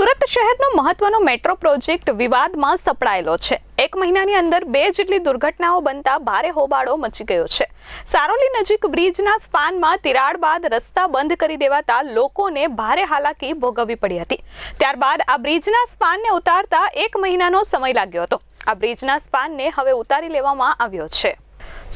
સુરત શહેરનો મહત્વનો metro project વિવાદમાં સપડાયેલો છે. એક મહિનાની અંદર બે જેટલી દુર્ઘટનાઓ બનતા ભારે હોબાળો મચી ગયો છે. સારોલી નજીક બ્રિજના સ્પાનમાં તિરાડ બાદ રસ્તા બંધ કરી દેવાતા લોકોને ભારે હાલાકી ભોગવવી પડી હતી. ત્યારબાદ આ બ્રિજના સ્પાનને ઉતારતા એક મહિનાનો સમય લાગ્યો હતો. આ બ્રિજના સ્પાનને હવે ઉતારી લેવામાં આવ્યો છે.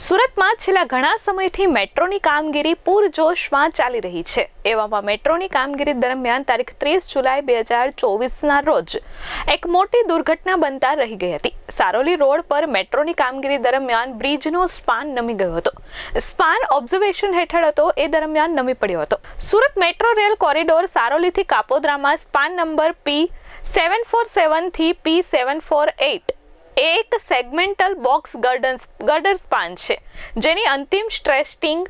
સુરતમાં છેલ્લા ઘણા સમયથી મેટ્રોની કામગીરી પૂરજોશમાં ચાલી રહી છે. એવામાં મેટ્રોની કામગીરી દરમિયાન તારીખ ત્રીસ જુલાઈ બે હજાર ચોવીસના રોજ એક મોટી દુર્ઘટના બનતા રહી ગઈ હતી. સારોલી રોડ પર મેટ્રોની કામગીરી દરમિયાન બ્રિજનો સ્પાન નમી ગયો હતો. સ્પાન ઓબ્ઝર્વેશન હેઠળ હતો, એ દરમિયાન નમી પડ્યો હતો. સુરત મેટ્રો રેલ કોરિડોર સારોલીથી કાપોદ્રામાં span number P seven four સેવનથી P seven four eight એ એક segmental box girders girder span છે, જેની અંતિમ સ્ટ્રેસ્ટિંગ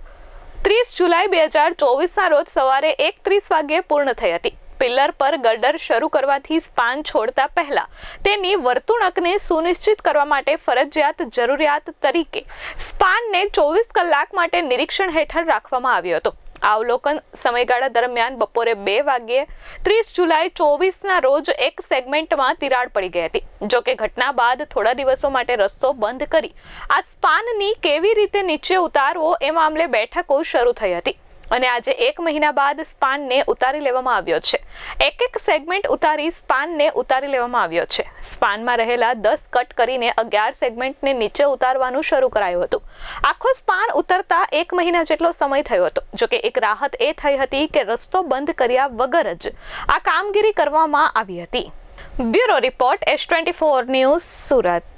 ત્રીસ જુલાઈ બે હજાર ચોવીસના રોજ સવારે એક ત્રીસ વાગ્યે પૂર્ણ થઈ હતી. પિલ્લર પર ગર્ડર શરૂ કરવાથી સ્પાન છોડતા પહેલા તેની વર્તુણકને સુનિશ્ચિત કરવા માટે ફરજિયાત જરૂરિયાત તરીકે સ્પાનને ચોવીસ કલાક માટે નિરીક્ષણ હેઠળ રાખવામાં આવ્યો હતો. અવલોકન સમયગાળા દરમિયાન બપોરે બે વાગ્યે ત્રીસ જુલાઈ ચોવીસના રોજ એક સેગમેન્ટમાં તિરાડ પડી ગઈ હતી. જો કે ઘટના બાદ થોડા દિવસો માટે રસ્તો બંધ કરી આ સ્પાનની કેવી રીતે નીચે ઉતારવો એ મામલે બેઠકો શરૂ થઈ હતી. અને આજે એક મહિના બાદ સ્પાનને ઉતારી લેવામાં આવ્યો છે. એક એક સેગમેન્ટ ઉતારી સ્પાનને ઉતારી લેવામાં આવ્યો છે. સ્પાનમાં રહેલા દસ કટ કરીને અગિયાર સેગમેન્ટને નીચે ઉતારવાનું શરૂ કરાયું હતું. આખો સ્પાન ઉતરતા એક મહિના જેટલો સમય થયો હતો. જોકે એક રાહત એ થઈ હતી કે રસ્તો બંધ કર્યા વગર જ આ કામગીરી કરવામાં આવી હતી. Bureau report S twenty four news Surat.